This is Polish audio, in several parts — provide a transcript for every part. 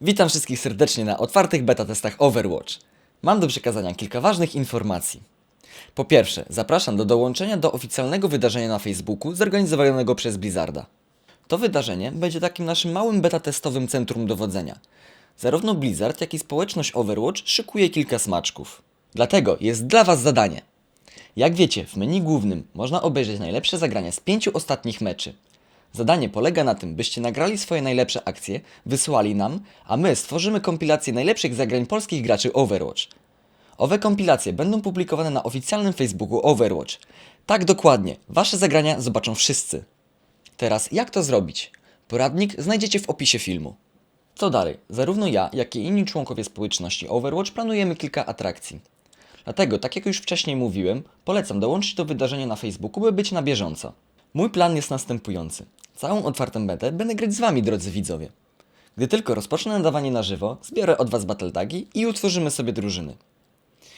Witam wszystkich serdecznie na otwartych beta testach Overwatch. Mam do przekazania kilka ważnych informacji. Po pierwsze, zapraszam do dołączenia do oficjalnego wydarzenia na Facebooku zorganizowanego przez Blizzarda. To wydarzenie będzie takim naszym małym beta testowym centrum dowodzenia. Zarówno Blizzard, jak i społeczność Overwatch szykuje kilka smaczków. Dlatego jest dla Was zadanie. Jak wiecie, w menu głównym można obejrzeć najlepsze zagrania z pięciu ostatnich meczy. Zadanie polega na tym, byście nagrali swoje najlepsze akcje, wysłali nam, a my stworzymy kompilację najlepszych zagrań polskich graczy Overwatch. Owe kompilacje będą publikowane na oficjalnym Facebooku Overwatch. Tak dokładnie, wasze zagrania zobaczą wszyscy. Teraz jak to zrobić? Poradnik znajdziecie w opisie filmu. Co dalej? Zarówno ja, jak i inni członkowie społeczności Overwatch planujemy kilka atrakcji. Dlatego, tak jak już wcześniej mówiłem, polecam dołączyć do wydarzenia na Facebooku, by być na bieżąco. Mój plan jest następujący. Całą otwartą betę będę grać z wami, drodzy widzowie. Gdy tylko rozpocznę nadawanie na żywo, zbiorę od was battle tagi i utworzymy sobie drużyny.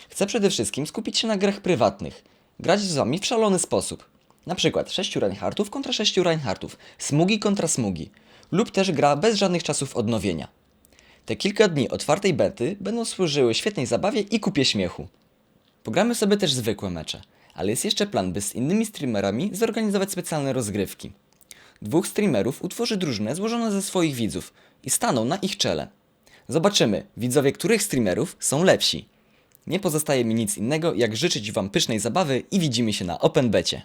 Chcę przede wszystkim skupić się na grach prywatnych, grać z wami w szalony sposób. Na przykład 6 Reinhardtów kontra 6 Reinhardtów, smugi kontra smugi, lub też gra bez żadnych czasów odnowienia. Te kilka dni otwartej bety będą służyły świetnej zabawie i kupie śmiechu. Pogramy sobie też zwykłe mecze, ale jest jeszcze plan, by z innymi streamerami zorganizować specjalne rozgrywki. Dwóch streamerów utworzy drużynę złożoną ze swoich widzów i staną na ich czele. Zobaczymy, widzowie których streamerów są lepsi. Nie pozostaje mi nic innego, jak życzyć Wam pysznej zabawy i widzimy się na Open Becie.